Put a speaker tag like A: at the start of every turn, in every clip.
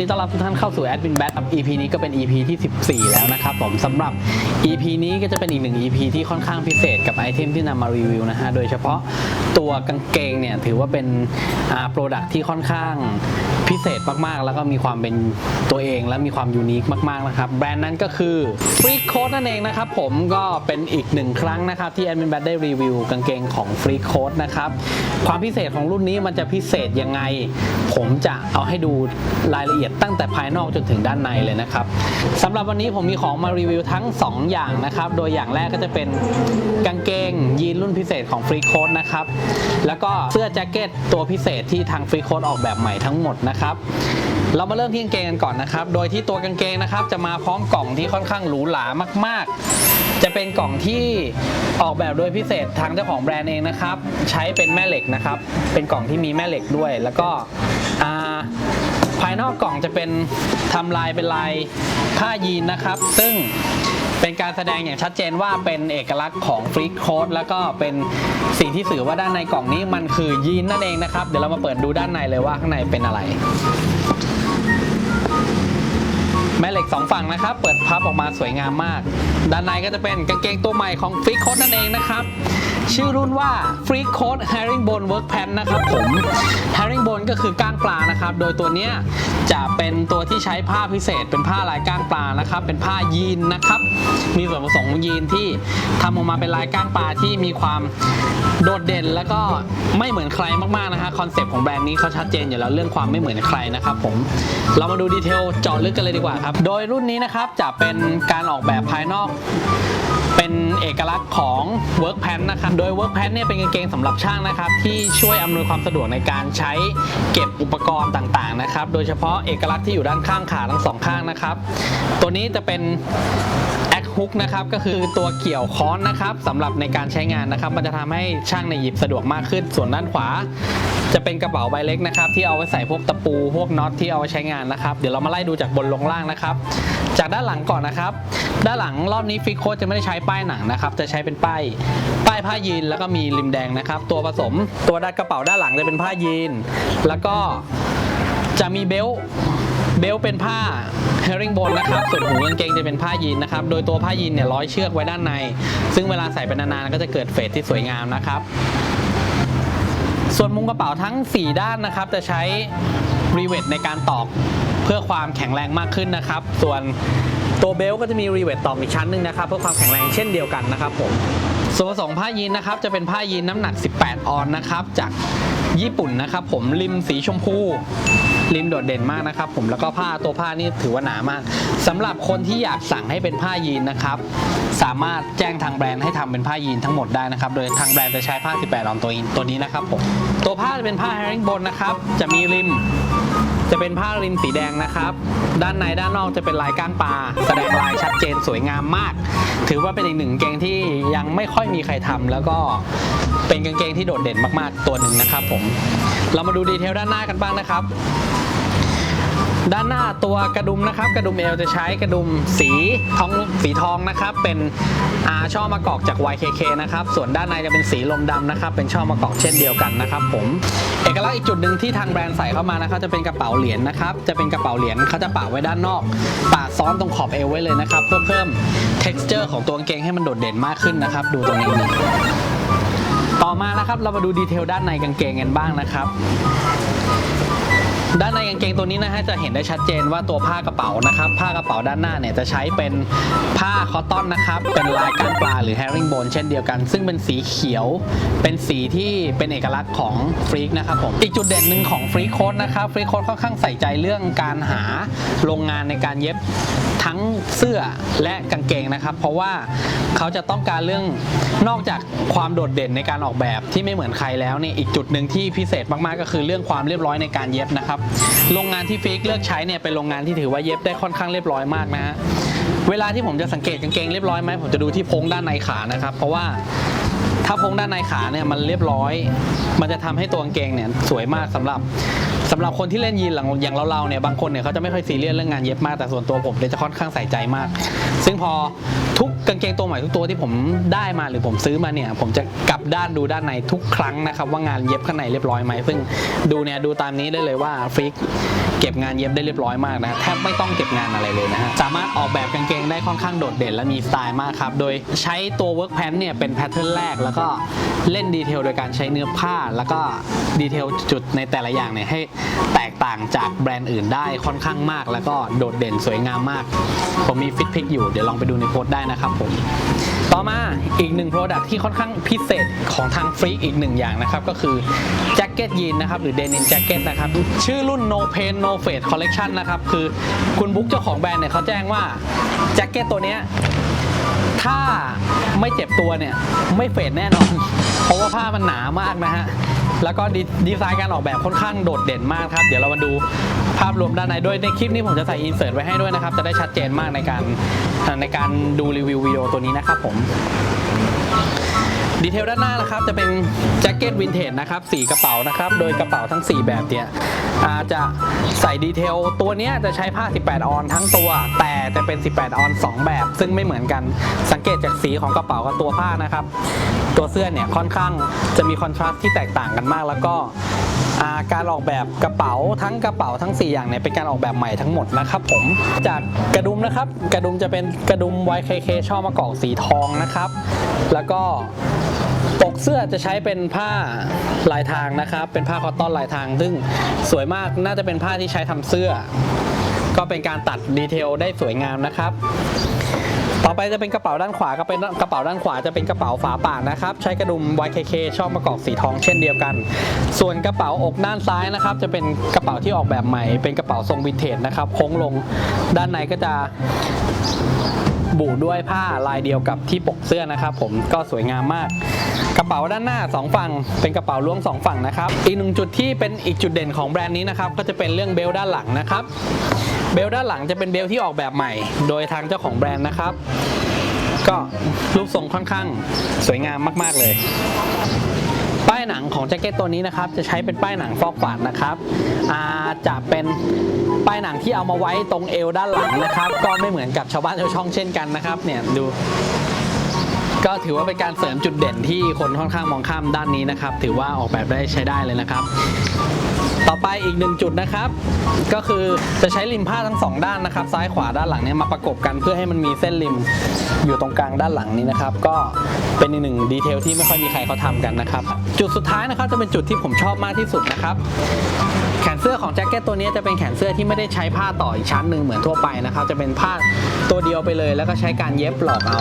A: ดีต้อนรับทุกท่านเข้าสู่ Admin Bat ครับ EP นี้ก็เป็น EP ที่ 14 แล้วนะครับผมสำหรับ EP นี้ก็จะเป็นอีกหนึ่ง EP ที่ค่อนข้างพิเศษกับไอเทมที่นำมารีวิวนะฮะโดยเฉพาะ ตัวกางเกงเนี่ยถือว่าเป็นอ่าโปรดักที่ค่อนข้างพิเศษมากๆ แล้วก็มีความเป็นตัวเองและมีความยูนิคมากๆนะครับ แบรนด์นั้นก็คือ Free Code นั่นเองนะครับผมก็เป็นอีกหนึ่งครั้งนะครับที่ Admin Bat ได้รีวิวกางเกงของ Free Code นะครับความพิเศษของรุ่นนี้มันจะพิเศษยังไง ผมจะเอาให้ดูรายละเอียดตั้งแต่ภายนอกจนถึงด้านในเลยนะครับสำหรับวันนี้ผมมีของมารีวิวทั้ง 2 อย่างนะครับ โดยอย่างแรกก็จะเป็นกางเกงยีนรุ่นพิเศษของ Free Code นะครับแล้วก็เสื้อแจ็คเก็ตตัวพิเศษที่ทาง Free Code ออกแบบใหม่ทั้งหมดนะครับเรามาเริ่มที่กางเกงกันก่อนนะครับ โดยที่ตัวกางเกงนะครับ จะมาพร้อมกล่องที่ค่อนข้างหรูหรามาก ๆ จะเป็นกล่องที่ออกแบบโดยพิเศษทางเจ้าของแบรนด์เองนะครับ ใช้เป็นแม่เหล็กนะครับ เป็นกล่องที่มีแม่เหล็กด้วย แล้วก็อ่าภายนอกกล่องจะเป็นทำลายเป็นลายผ้ายีนนะครับ ซึ่ง เป็นการแสดงอย่างชัดเจนว่าเป็นเอกลักษณ์ของฟรีโค้ดแล้วก็เป็นสิ่งที่สื่อว่าด้านในกล่องนี้มันคือยีนนั่นเองนะครับ เดี๋ยวเรามาเปิดดูด้านในเลยว่าข้างในเป็นอะไร แม่เหล็กสองฝั่งนะครับ เปิดพับออกมาสวยงามมาก ด้านในก็จะเป็นกางเกงตัวใหม่ของฟรีโค d นั่นเองนะครับชื่อรุ่นว่า f r e e c o d Herringbone Work Pant นะครับผม Herringbone ก็คือก้างปลานะครับ โดยตัวเนี้ยจะเป็นตัวที่ใช้ผ้าพิเศษ เป็นผ้าลายก้างปลานะครับ เป็นผ้ายีนนะครับ มีส่วนผสมของยีนที่ทำออกมาเป็นลายก้างปลาที่มีความโดดเด่นแล้วก็ไม่เหมือนใครมากๆนะฮะคอนเซปต์ของแบรนด์นี้เขาชัดเจนอยู่แล้วเรื่องความไม่เหมือนใครนะครับผมเรามาดูดีเทลเจาะลึกกันเลยดีกว่าครับ โดยรุ่นนี้นะครับจะเป็นการออกแบบภายนอก เป็นเอกลักษณ์ของ Work Pant นะครับ โดย Work Pant เนี่ยเป็นกางเกงสำหรับช่างนะครับ ที่ช่วยอำนวยความสะดวกในการใช้เก็บอุปกรณ์ต่างๆนะครับ โดยเฉพาะเอกลักษณ์ที่อยู่ด้านข้างขาทั้งสองข้างนะครับ ตัวนี้จะเป็นแอคฮุกนะครับก็คือตัวเกี่ยวค้อนนะครับสำหรับในการใช้งานนะครับ มันจะทำให้ช่างในหยิบสะดวกมากขึ้นส่วนด้านขวา จะเป็นกระเป๋าใบเล็กนะครับที่เอาไว้ใส่พวกตะปูพวกน็อตที่เอาไว้ใช้งานนะครับ เดี๋ยวเรามาไล่ดูจากบนลงล่างนะครับ จากด้านหลังก่อนนะครับ ด้านหลังรอบนี้ฟิกโคจะไม่ได้ใช้ป้ายหนังนะครับ จะใช้เป็นป้ายป้ายผ้ายีนแล้วก็มีริมแดงนะครับ ตัวผสมตัวด้านกระเป๋าด้านหลังจะเป็นผ้ายีน แล้วก็จะมีเบลต์เบลต์เป็นผ้า herringbone นะครับ ส่วนหูกางเกงจะเป็นผ้ายีนนะครับ โดยตัวผ้ายีนเนี่ยร้อยเชือกไว้ด้านใน ซึ่งเวลาใส่ไปนานๆก็จะเกิดเฟดที่สวยงามนะครับ ส่วนมุมกระเป๋าทั้ง 4 ด้านนะครับ จะใช้รีเวทในการตอกเพื่อความแข็งแรงมากขึ้นนะครับ ส่วนตัวเบลก็จะมีรีเวทตอกอีกชั้นหนึ่งนะครับ เพื่อความแข็งแรงเช่นเดียวกันนะครับผมส่วนผสมผ้ายีนนะครับ จะเป็นผ้ายีนน้ำหนัก 18 ออนนะครับ จากญี่ปุ่นนะครับ ผมริมสีชมพู ริมโดดเด่นมากนะครับผมแล้วก็ผ้าตัวผ้านี่ถือว่าหนามากสำหรับคนที่อยากสั่งให้เป็นผ้ายีนนะครับสามารถแจ้งทางแบรนด์ให้ทำเป็นผ้ายีนทั้งหมดได้นะครับโดยทางแบรนด์จะใช้ผ้า 18ออนตัวนี้ตัวนี้นะครับผมตัวผ้าจะเป็นผ้า herringbone นะครับจะมีริมจะเป็นผ้าริมสีแดงนะครับ ด้านในด้านนอกจะเป็นลายก้างปลาแสดงลายชัดเจนสวยงามมาก ถือว่าเป็นอีกหนึ่งเกงที่ยังไม่ค่อยมีใครทำแล้วก็เป็นกางเกงที่โดดเด่นมากๆตัวหนึ่งนะครับผม เรามาดูดีเทลด้านหน้ากันบ้างนะครับ ด้านหน้าตัวกระดุมนะครับ กระดุมเอวจะใช้กระดุมสีทองสีทองนะครับ เป็นอาช่อมะกอกจาก YKK นะครับ ส่วนด้านในจะเป็นสีลมดำนะครับ เป็นช่อมะกอกเช่นเดียวกันนะครับ ผม เอกลักษณ์อีกจุดหนึ่งที่ทางแบรนด์ใส่เข้ามานะครับ จะเป็นกระเป๋าเหรียญนะครับ จะเป็นกระเป๋าเหรียญเขาจะปะไว้ด้านนอกปะซ้อนตรงขอบเอวไว้เลยนะครับ เพื่อเพิ่ม texture ของตัวกางเกงให้มันโดดเด่นมากขึ้นนะครับ ดูตรงนี้นี่ต่อมานะครับ เรามาดูดีเทลด้านในกางเกงกันบ้างนะครับ ด้านในกางเกงตัวนี้นะฮะจะเห็นได้ชัดเจนว่าตัวผ้ากระเป๋านะครับ ผ้ากระเป๋าด้านหน้าเนี่ยจะใช้เป็นผ้าคอตตอนนะครับเป็นลายก้านปลาหรือ herringbone เช่นเดียวกัน ซึ่งเป็นสีเขียว เป็นสีที่เป็นเอกลักษณ์ของฟรีกนะครับผมอีกจุดเด่นหนึ่งของฟรีโค้ดนะครับฟรีโค้ดค่อนข้างใส่ใจเรื่องการหาโรงงานในการเย็บทั้งเสื้อและกางเกงนะครับ เพราะว่าเขาจะต้องการเรื่องนอกจากความโดดเด่นในการออกแบบที่ไม่เหมือนใครแล้วเนี่ยอีกจุดหนึ่งที่พิเศษมากๆก็คือเรื่องความเรียบร้อยในการเย็บนะครับโรงงานที่ฟิกเลือกใช้เนี่ยเป็นโรงงานที่ถือว่าเย็บได้ค่อนข้างเรียบร้อยมากนะฮะเวลาที่ผมจะสังเกตกางเกงเรียบร้อยไหมผมจะดูที่พงด้านในขานะครับ เพราะว่าถ้าพงด้านในขาเนี่ยมันเรียบร้อย มันจะทำให้ตัวกางเกงเนี่ยสวยมากสำหรับ หรับคนที่เล่นยีนหลังอย่างเราๆเนี่ยบางคนเนี่ยเขาจะไม่ค่อยซีเรียสเรื่องงานเย็บมากแต่ส่วนตัวผมเนี่ยจะค่อนข้างใส่ใจมาก ซึ่งพอทุกกางเกงตัวใหม่ทุกตัวที่ผมได้มาหรือผมซื้อมาเนี่ยผมจะกลับด้านดูด้านในทุกครั้งนะครับว่างานเย็บข้างในเรียบร้อยไหมซึ่งดูเนี่ยดูตามนี้ได้เลยว่าฟิก เก็บงานเย็บได้เรียบร้อยมากนะแทบไม่ต้องเก็บงานอะไรเลยนะฮะสามารถออกแบบกางเกงได้ค่อนข้างโดดเด่นและมีสไตล์มากครับโดยใช้ตัว work pant เนี่ยเป็นแพทเทิร์นแรกแล้วก็เล่นดีเทลโดยการใช้เนื้อผ้า แล้วก็ดีเทลจุดในแต่ละอย่างเนี่ยให้แตกต่างจากแบรนด์อื่นได้ค่อนข้างมาก แล้วก็โดดเด่นสวยงามมาก ผมมีฟิตพิกอยู่เดี๋ยวลองไปดูในโพสต์ได้นะครับผมต่อมาอีกหนึ่ง Product ที่ค่อนข้างพิเศษของทางฟรีอีกหนึ่งอย่างนะครับก็คือแจ ก็ตยีนนะครับหรือเดนิมแจ็คเก็ตนะครับชื่อรุ่น No Pain No Fade Collection นะครับคือคุณบุ๊กเจ้าของแบรนด์เนี่ยเขาแจ้งว่าแจ็คเก็ตตัวเนี้ยถ้าไม่เจ็บตัวเนี่ยไม่เฟดแน่นอน เพราะว่าผ้ามันหนามากนะฮะแล้วก็ดีดไซน์การออกแบบค่อนข้างโดดเด่นมากครับ เดี๋ยวเรามาดูภาพรวมด้านในด้วยในคลิปนี้ผมจะใส่อินเสิร์ตไว้ให้ด้วยนะครับ จะได้ชัดเจนมากในการในการดูรีวิววิดีโอตัวนี้นะครับผม ดีเทลด้านหน้านะครับจะเป็นแจ็คเก็ตวินเทจนะครับสีกระเป๋านะครับโดยกระเป๋าทั้ง 4 แบบเนี่ยอาจะใส่ดีเทลตัวเนี้ยจะใช้ผ้า 18 ออนทั้งตัว แต่จะเป็น 18 ออน 2 แบบ ซึ่งไม่เหมือนกันสังเกตจากสีของกระเป๋ากับตัวผ้านะครับ ตัวเสื้อเนี่ยค่อนข้างจะมีคอนทราสต์ที่แตกต่างกันมากแล้วก็าการออกแบบกระเป๋าทั้งกระเป๋าทั้ง 4 อย่างเนี่ยเป็นการออกแบบใหม่ทั้งหมดนะครับผมจากกระดุมนะครับ กระดุมจะเป็นกระดุม YKK ช่อมะกอกสีทองนะครับ แล้วก็ ปกเสื้อจะใช้เป็นผ้าลายทางนะครับ เป็นผ้าคอตตอนลายทาง ซึ่งสวยมากน่าจะเป็นผ้าที่ใช้ทำเสื้อ ก็เป็นการตัดดีเทลได้สวยงามนะครับต่อไปจะเป็นกระเป๋าด้านขวาก็เป็นกระเป๋าด้านขวาจะเป็นกระเป๋าฝาปานนะครับ ใช้กระดุม YKK ชอบมะกอกสีทองเช่นเดียวกัน ส่วนกระเป๋าอกด้านซ้ายนะครับ จะเป็นกระเป๋าที่ออกแบบใหม่ เป็นกระเป๋าทรงวินเทจนะครับโค้งลงด้านในก็จะ บูด้วยผ้าลายเดียวกับที่ปกเสื้อนะครับ ผมก็สวยงามมาก กระเป๋าด้านหน้า 2 ฝั่ง เป็นกระเป๋าล้วง 2 ฝั่งนะครับ อีกหนึ่งจุดที่เป็นอีกจุดเด่นของแบรนด์นี้นะครับก็จะเป็นเรื่องเบลด้านหลังนะครับ เบลด้านหลังจะเป็นเบลที่ออกแบบใหม่ โดยทางเจ้าของแบรนด์นะครับ ก็รูปทรงค่อนข้างสวยงามมาก ๆเลยายหนังของแจ็คเก็ตตัวนี้นะครับ จะใช้เป็นป้ายหนังฟอกฝาดนะครับอาจะเป็นป้ายหนังที่เอามาไว้ตรงเอวด้านหลังนะครับ ก็ไม่เหมือนกับชาวบ้านชาวช่องเช่นกันนะครับ เนี่ยดู ก็ถือว่าเป็นการเสริมจุดเด่นที่คนค่อนข้างมองข้ามด้านนี้นะครับ ถือว่าออกแบบได้ใช้ได้เลยนะครับ ต่อไปอีกหนึ่งจุดนะครับ ก็คือจะใช้ริมผ้าทั้งสองด้านนะครับ ซ้ายขวาด้านหลังเนี่ยมาประกบกันเพื่อให้มันมีเส้นริมอยู่ตรงกลางด้านหลังนี้นะครับ ก็เป็นอีกหนึ่งดีเทลที่ไม่ค่อยมีใครเขาทำกันนะครับ จุดสุดท้ายนะครับจะเป็นจุดที่ผมชอบมากที่สุดนะครับแขนเสื้อของแจ็คเก็ตตัวนี้จะเป็นแขนเสื้อที่ไม่ได้ใช้ผ้าต่ออีกชั้นหนึ่งเหมือนทั่วไปนะครับ จะเป็นผ้าตัวเดียวไปเลย แล้วก็ใช้การเย็บหลอกเอา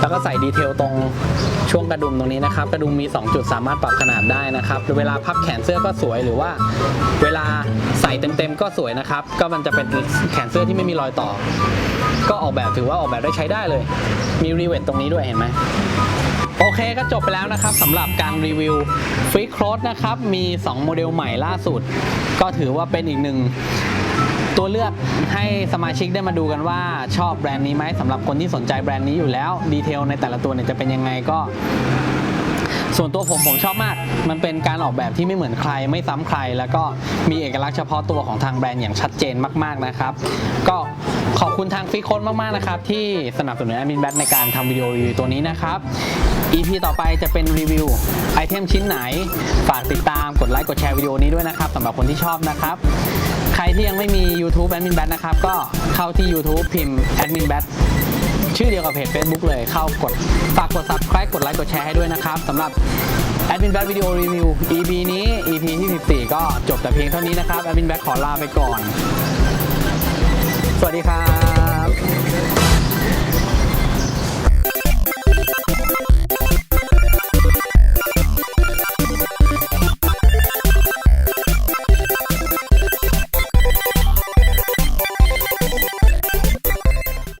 A: แล้วก็ใส่ดีเทลตรงช่วงกระดุมตรงนี้นะครับ กระดุมมี 2 จุดสามารถปรับขนาดได้นะครับเวลาพับแขนเสื้อก็สวยหรือว่า เวลาใส่เต็มๆก็สวยนะครับ ก็มันจะเป็นแขนเสื้อที่ไม่มีรอยต่อ ก็ออกแบบถือว่าออกแบบได้ใช้ได้เลย มีรีเวทตรงนี้ด้วยเห็นไหมโอเคก็จบไปแล้วนะครับสำหรับการรีวิวฟรีครอสนะครับ มี 2 โมเดลใหม่ล่าสุด ก็ถือว่าเป็นอีกหนึ่ง ตัวเลือกให้สมาชิกได้มาดูกันว่าชอบแบรนด์นี้ไหมสำหรับคนที่สนใจแบรนด์นี้อยู่แล้วดีเทลในแต่ละตัวเนี่ยจะเป็นยังไงก็ ส่วนตัวผมผมชอบมาก มันเป็นการออกแบบที่ไม่เหมือนใครไม่ซ้ำใคร แล้วก็มีเอกลักษณ์เฉพาะตัวของทางแบรนด์อย่างชัดเจนมาก ๆนะครับ ก็ขอบคุณทางฟิโคนมากๆนะครับที่สนับสนุนแอดมินแบทในการทำวิดีโอรีวิวตัวนี้นะครับ EP ต่อไปจะเป็นรีวิวไอเทมชิ้นไหน ฝากติดตามกดไลค์กดแชร์วิดีโอนี้ด้วยนะครับสำหรับคนที่ชอบนะครับ รที่ยังไม่มี YouTube Admin Bat นะครับ ก็เข้าที่ YouTube พิมพ์ Admin Bat ชื่อเดียวกับเพจ Facebook เลยเข้ากด ฝากกด Subscribe กดไลค์กดแชร์ให้ด้วยนะครับสำหรับ Admin Bat วิดีโอรีวิว EP นี้ EP ที่14ก็จบแต่เพียงเท่านี้นะครับ Admin Bat ขอลาไปก่อน สวัสดีครับ